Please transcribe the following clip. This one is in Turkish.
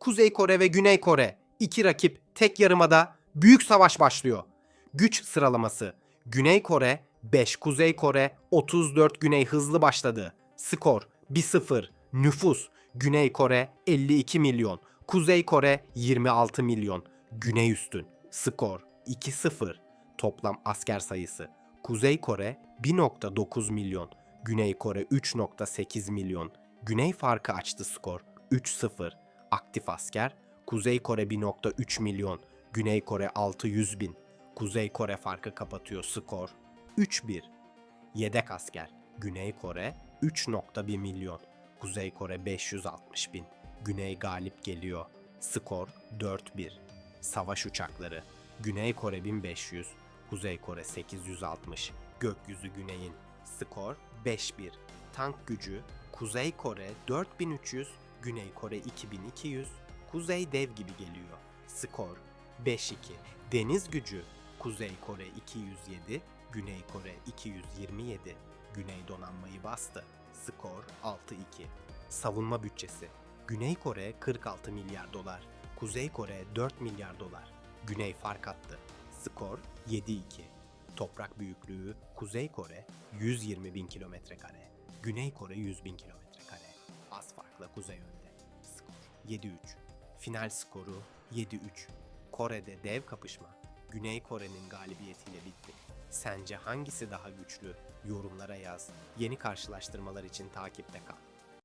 Kuzey Kore ve Güney Kore. İki rakip tek yarımada büyük savaş başlıyor. Güç sıralaması. Güney Kore 5, Kuzey Kore 34 Güney hızlı başladı. Skor 1-0. Nüfus Güney Kore 52 milyon, Kuzey Kore 26 milyon. Güney üstün. Skor 2-0. Toplam asker sayısı. Kuzey Kore 1.9 milyon, Güney Kore 3.8 milyon. Güney farkı açtı skor 3-0. Aktif asker Kuzey Kore 1.3 milyon, Güney Kore 600 bin. Kuzey Kore farkı kapatıyor skor 3-1. Yedek asker Güney Kore 3.1 milyon, Kuzey Kore 560 bin. Güney galip geliyor. Skor 4-1. Savaş uçakları Güney Kore 1500, Kuzey Kore 860. Gökyüzü Güney'in. Skor 5-1. Tank gücü Kuzey Kore 4300, Güney Kore 2200. Kuzey dev gibi geliyor. Skor 5-2. Deniz gücü Kuzey Kore 207, Güney Kore 227. Güney donanmayı bastı. Skor 6-2. Savunma bütçesi. Güney Kore 46 milyar dolar. Kuzey Kore 4 milyar dolar. Güney fark attı. Skor 7-2. Toprak büyüklüğü Kuzey Kore 120 bin kilometre kare. Güney Kore 100 bin kilometre. Az farkla kuzey önde. Skor 7-3. Final skoru 7-3. Kore'de dev kapışma Güney Kore'nin galibiyetiyle bitti. Sence hangisi daha güçlü? Yorumlara yaz. Yeni karşılaştırmalar için takipte kal.